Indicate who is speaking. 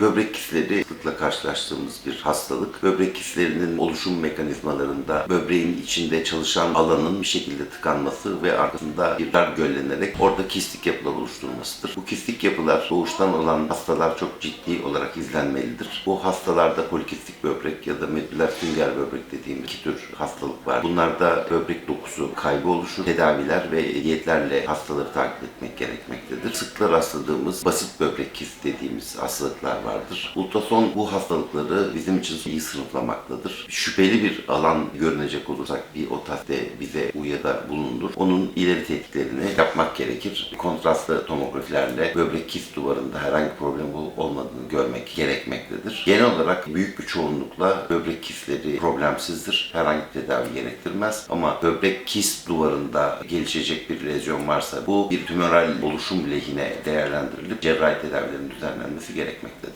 Speaker 1: Böbrek kistleri sıklıkla karşılaştığımız bir hastalık. Böbrek kistlerinin oluşum mekanizmalarında böbreğin içinde çalışan alanın bir şekilde tıkanması ve arkasında bir dar göllenerek orada kistik yapılar oluşturulmasıdır. Bu kistik yapılar doğuştan olan hastalar çok ciddi olarak izlenmelidir. Bu hastalarda polikistik böbrek ya da medüler sünger böbrek dediğim iki tür hastalık var. Bunlarda böbrek dokusu kaybı oluşur. Tedaviler ve diyetlerle hastaları takip etmek gerekmektedir. Sıklıkla rastladığımız basit böbrek kist dediğimiz hastalıklar vardır. Ultrason bu hastalıkları bizim için iyi sınıflamaktadır. Şüpheli bir alan görünecek olursak bir otaste bize uyarıda bulundur. Onun ileri tetkiklerini yapmak gerekir. Kontrastlı tomografilerle böbrek kist duvarında herhangi bir problem olmadığını görmek gerekmektedir. Genel olarak büyük bir çoğunlukla böbrek kistleri problemsizdir. Herhangi bir tedavi gerektirmez. Ama böbrek kist duvarında gelişecek bir lezyon varsa bu bir tümöral oluşum lehine değerlendirilip cerrahi tedavilerin düzenlenmesi gerekmektedir.